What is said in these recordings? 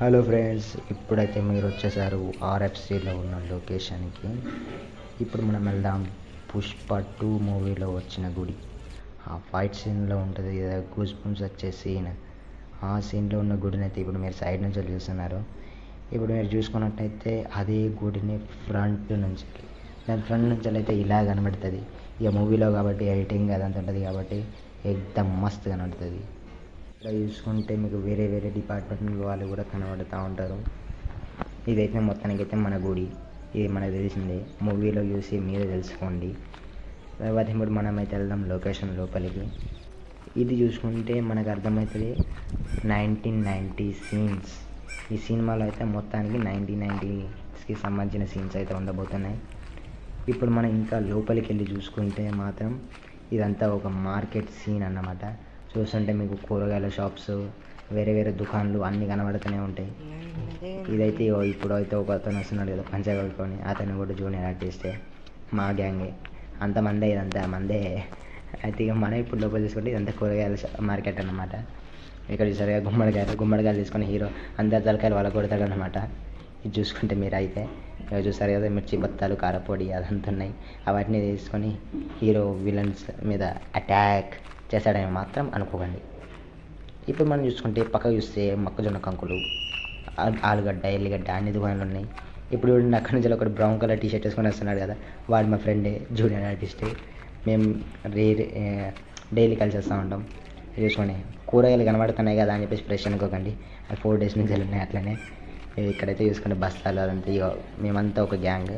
Hello friends ఇప్పుడైతే మీరు వచ్చేసారు ఆర్ఎఫ్సిలో ఉన్న లొకేషన్కి. ఇప్పుడు మనం వెళ్దాం. పుష్ప టూ మూవీలో వచ్చిన గుడి. ఆ ఫైట్ సీన్లో ఉంటుంది కదా గూస్ బుమ్స్ వచ్చే సీన్. ఆ సీన్లో ఉన్న గుడిని అయితే ఇప్పుడు మీరు సైడ్ నుంచి చూస్తున్నారు. ఇప్పుడు మీరు చూసుకున్నట్టయితే అదే గుడిని ఫ్రంట్ నుంచి దాని ఫ్రంట్ నుంచి అయితే ఇలా కనబడుతుంది. ఇక మూవీలో కాబట్టి ఎడిటింగ్ అదంతా ఉంటుంది కాబట్టి ఎక్దమ్ మస్తు కనబడుతుంది. ఇక్కడ చూసుకుంటే మీకు వేరే వేరే డిపార్ట్మెంట్ వాళ్ళు కూడా కనబడుతూ ఉంటారు. ఇదైతే మొత్తానికి అయితే మన గుడి. ఇది మనకు తెలిసిందే. మూవీలో చూసి మీరే తెలుసుకోండి. తర్వాత ఇప్పుడు మనం అయితే వెళ్దాం లొకేషన్ లోపలికి. ఇది చూసుకుంటే మనకు అర్థమవుతుంది నైన్టీన్ నైంటీ సీన్స్ ఈ సినిమాలో అయితే మొత్తానికి నైన్టీన్ నైంటీస్కి సంబంధించిన సీన్స్ అయితే ఉండబోతున్నాయి. ఇప్పుడు మనం ఇంకా లోపలికి వెళ్ళి చూసుకుంటే మాత్రం ఇదంతా ఒక మార్కెట్ సీన్ అన్నమాట. చూస్తుంటే మీకు కూరగాయల షాప్స్ వేరే వేరే దుకాణాలు అన్నీ కనబడుతూనే ఉంటాయి. ఇదైతే ఇప్పుడు అయితే ఒక అతను వస్తున్నాడు కదా పంచ కట్టుకొని అతను కూడా జూనియర్ ఆర్టిస్టే మా గ్యాంగే అంత మందే ఇదంతా మందే. అయితే ఇక మనం ఇప్పుడు లోపల తీసుకుంటే ఇదంతా కూరగాయల మార్కెట్ అనమాట ఇక్కడ చూసారుగా గుమ్మడికాయలు గుమ్మడికాయలు తీసుకొని హీరో అందరి తలకాయలు వాళ్ళ కొడతాడు అనమాట ఇది చూసుకుంటే మీరు అయితే ఇక చూసారు కదా మిర్చి బత్తాలు కారపొడి అదంతా ఉన్నాయి. అవన్నీ తీసుకొని హీరో విలన్స్ మీద అటాక్ చేశాడని మాత్రం అనుకోకండి. ఇప్పుడు మనం చూసుకుంటే పక్కకు చూస్తే మొక్కజొన్న కంకులు ఆలుగడ్డ ఎల్లిగడ్డ అన్ని దుకాణాలు ఉన్నాయి. ఇప్పుడు చూడండి అక్కడి నుంచి ఒకటి బ్రౌన్ కలర్ టీషర్ట్ వేసుకొని వస్తున్నాడు కదా. వాడు మా ఫ్రెండే జూనియర్ ఆర్టిస్ట్. మేము రే డైలీ కలిసి వస్తూ ఉంటాం. చూసుకొని కూరగాయలు కనబడుతున్నాయి కదా అని చెప్పేసి ఫ్రెష్ అనుకోకండి. అది ఫోర్ డేస్ నుంచి ఉన్నాయి అట్లనే. ఇక్కడైతే చూసుకుంటే బస్తాలు అదంతా ఇగో మేమంతా ఒక gang.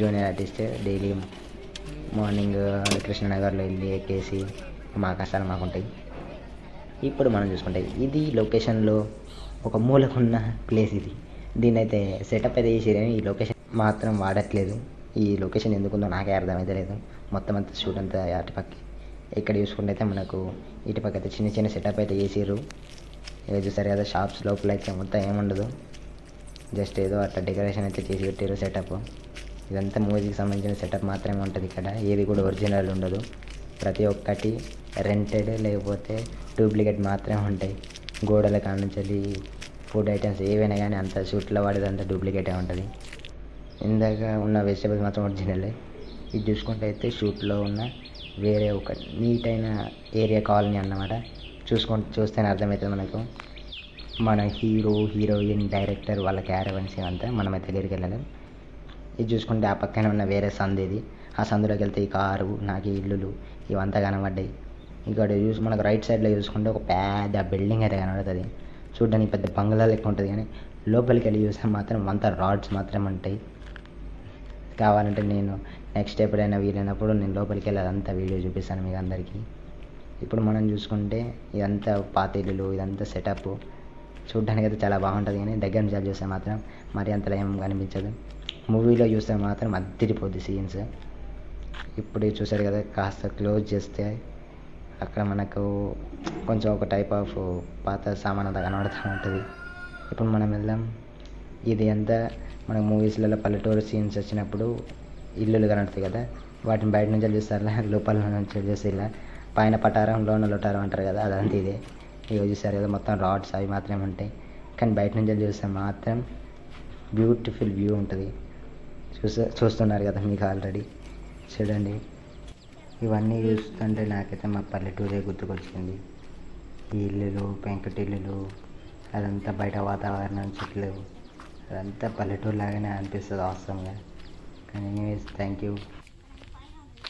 Junior artist daily morning కృష్ణనగర్లో వెళ్ళి ఎక్కేసి మా కష్టాలు మాకుంటాయి. ఇప్పుడు మనం చూసుకుంటే ఇది లొకేషన్లో ఒక మూలకున్న ప్లేస్ ఇది. దీన్ని అయితే సెటప్ అయితే చేసి ఈ లొకేషన్ మాత్రం వాడట్లేదు. ఈ లొకేషన్ ఎందుకుందో నాకే అర్థమైతే లేదు. మొత్తం అంతా షూట్ అంతా అటుపక్కి ఇక్కడ చూసుకుంటే అయితే మనకు ఇటుపక్క అయితే చిన్న చిన్న సెటప్ అయితే చేసిర్రు. ఇక చూసారు కదా షాప్స్ లోపల అయితే మొత్తం ఏముండదు. జస్ట్ ఏదో అట్లా డెకరేషన్ అయితే చేసి పెట్టారు సెటప్ ఇదంతా మూవీకి సంబంధించిన సెటప్ మాత్రమే ఉంటుంది ఇక్కడ. ఏది కూడా ఒరిజినల్ ఉండదు. ప్రతి ఒక్కటి రెంటెడ్ లేకపోతే డూప్లికేట్ మాత్రమే ఉంటాయి. గోడల కాడ నుంచి ఫుడ్ ఐటమ్స్ ఏవైనా కానీ అంత షూట్లో వాడేదంతా డూప్లికేటే ఉంటుంది. ఇందాక ఉన్న వెజిటేబుల్స్ మాత్రం ఒరిజినలే ఇది చూసుకుంటే అయితే షూట్లో ఉన్న వేరే ఒక నీట్ అయిన ఏరియా కాలనీ అన్నమాట. చూసుకుంటే చూస్తేనే అర్థమవుతుంది మనకు. మన హీరో హీరోయిన్ డైరెక్టర్ వాళ్ళ క్యారవన్స్ అంతా మనమైతే దగ్గరికి వెళ్ళాలి. ఇది చూసుకుంటే ఆ పక్కన ఉన్న వేరే సందు ఇది ఆ సందులోకి వెళ్తే ఈ కారు నాకు ఈ ఇల్లులు ఇవంతా కనబడ్డాయి. ఇక్కడ చూసి మనకు రైట్ సైడ్లో చూసుకుంటే ఒక పెద్ద బిల్డింగ్ అయితే కనబడుతుంది. చూడడానికి పెద్ద బంగ్లా లెక్క ఉంటుంది కానీ లోపలికి వెళ్ళి చూస్తే మాత్రం అంత రాడ్స్ మాత్రమే ఉంటాయి. కావాలంటే నేను నెక్స్ట్ ఎప్పుడైనా వీలైనప్పుడు నేను లోపలికి వెళ్ళి అదంతా వీడియో చూపిస్తాను మీకు అందరికీ. ఇప్పుడు మనం చూసుకుంటే ఇదంతా పాత ఇల్లులు ఇదంతా సెటప్. చూడడానికి అయితే చాలా బాగుంటుంది కానీ దగ్గర నుంచి చూస్తే మాత్రం మరి అంతలా ఏం కనిపించదు. మూవీలో చూస్తే మాత్రం అద్దరిపోద్ది సీన్స్. ఇప్పుడు చూసారు కదా కాస్త క్లోజ్ చేస్తే అక్కడ మనకు కొంచెం ఒక టైప్ ఆఫ్ పాత సామాన్ అంతా కనబడుతూ ఉంటుంది. ఇప్పుడు మనం వెళ్దాం. ఇది అంతా మన మూవీస్లలో పల్లెటూరు సీన్స్ వచ్చినప్పుడు ఇల్లులు కనబడతాయి కదా వాటిని బయట నుంచి చూస్తారు లోపల నుంచి చూస్తే ఇలా పైన పటారం లోన లొటారం అంటారు కదా అదంతా ఇదే. ఇవి చూసారు కదా మొత్తం రాడ్స్ అవి మాత్రమే ఉంటాయి. కానీ బయట నుంచి చూస్తే మాత్రం బ్యూటిఫుల్ వ్యూ ఉంటుంది. చూసే చూస్తున్నారు కదా మీకు ఆల్రెడీ చూడండి ఇవన్నీ చూస్తుంటే నాకైతే మా పల్లెటూరే గుర్తుకొచ్చింది. ఈ ఇల్లులు పెంకుటిల్లులు అదంతా బయట వాతావరణం చెట్లు. అదంతా పల్లెటూరు లాగానే అనిపిస్తుంది అవసరంగా కానీ ఎనీవేస్ థ్యాంక్ యూ